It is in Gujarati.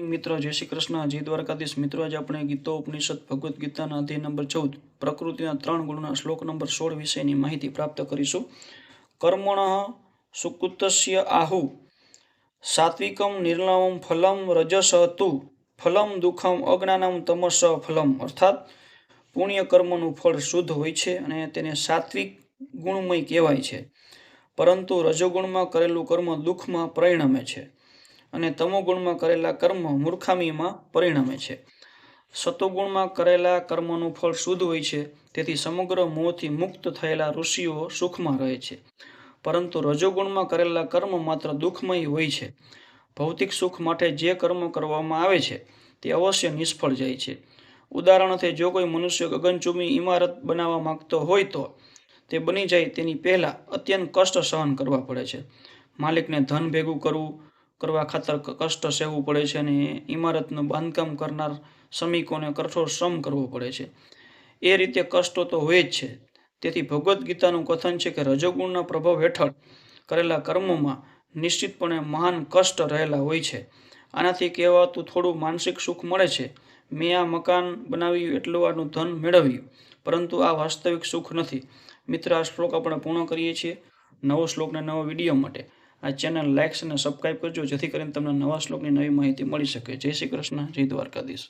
મિત્રો, જય શ્રી કૃષ્ણ. જય દ્વારકાધીશ. મિત્રો, આજે આપણે ગીતો, ઉપનિષદ, ભગવદ્ ગીતાના અધ્યાય નંબર ચૌદ, પ્રકૃતિના ત્રણ ગુણના શ્લોક નંબર સોળ વિશેની માહિતી પ્રાપ્ત કરીશું. કર્મણ સુકૃતસ્ય આહુ, સાત્વિકમ નિર્લવમ ફલમ રજસ તુ ફલમ દુઃખમ અજ્ઞાનમ તમસ ફલમ. અર્થાત, પુણ્ય કર્મનું ફળ શુદ્ધ હોય છે અને તેને સાત્વિક ગુણમય કહેવાય છે. પરંતુ રજોગુણમાં કરેલું કર્મ દુઃખમાં પરિણમે છે. અને તમોગુણમાં કરેલા કર્મ મૂર્ખામીમાં પરિણમે છે. સતોગુણમાં કરેલા કર્મનું ફળ શુદ્ધ હોય છે, તેથી સમગ્ર મોહથી મુક્ત થયેલા ઋષિઓ સુખમાં રહે છે. પરંતુ રજોગુણમાં કરેલા કર્મ માત્ર દુઃખમય હોય છે. ભૌતિક સુખ માટે જે કર્મ કરવામાં આવે છે, તે અવશ્ય નિષ્ફળ જાય છે. ઉદાહરણથી જો કોઈ મનુષ્ય ગગનચુંબી ઇમારત બનાવવા માંગતો હોય તો તે બની જાય તેની પહેલાં અત્યંત કષ્ટ સહન કરવા પડે છે. માલિકને ધન ભેગું કરવું કરવા ખાતર કષ્ટ સહેવું પડે છે અને ઇમારતનું બાંધકામ કરનાર શ્રમિકોને કઠોર શ્રમ કરવો પડે છે. એ રીતે કષ્ટો તો હોય જ છે. તેથી ભગવદ્ ગીતાનું કથન છે કે રજોગુણના પ્રભાવ હેઠળ કરેલા કર્મોમાં નિશ્ચિતપણે મહાન કષ્ટ રહેલા હોય છે. આનાથી કહેવાતું થોડું માનસિક સુખ મળે છે. મેં આ મકાન બનાવ્યું એટલું આનું ધન મેળવ્યું, પરંતુ આ વાસ્તવિક સુખ નથી. મિત્ર, આ શ્લોક આપણે પૂર્ણ કરીએ છીએ નવો શ્લોકને નવો વીડિયો માટે. આ ચેનલ લાઇક્સ અને સબસ્ક્રાઈબ કરજો, જેથી કરીને તમને નવા શ્લોકની નવી માહિતી મળી શકે. જય શ્રી કૃષ્ણ, જય દ્વારકાધીશ.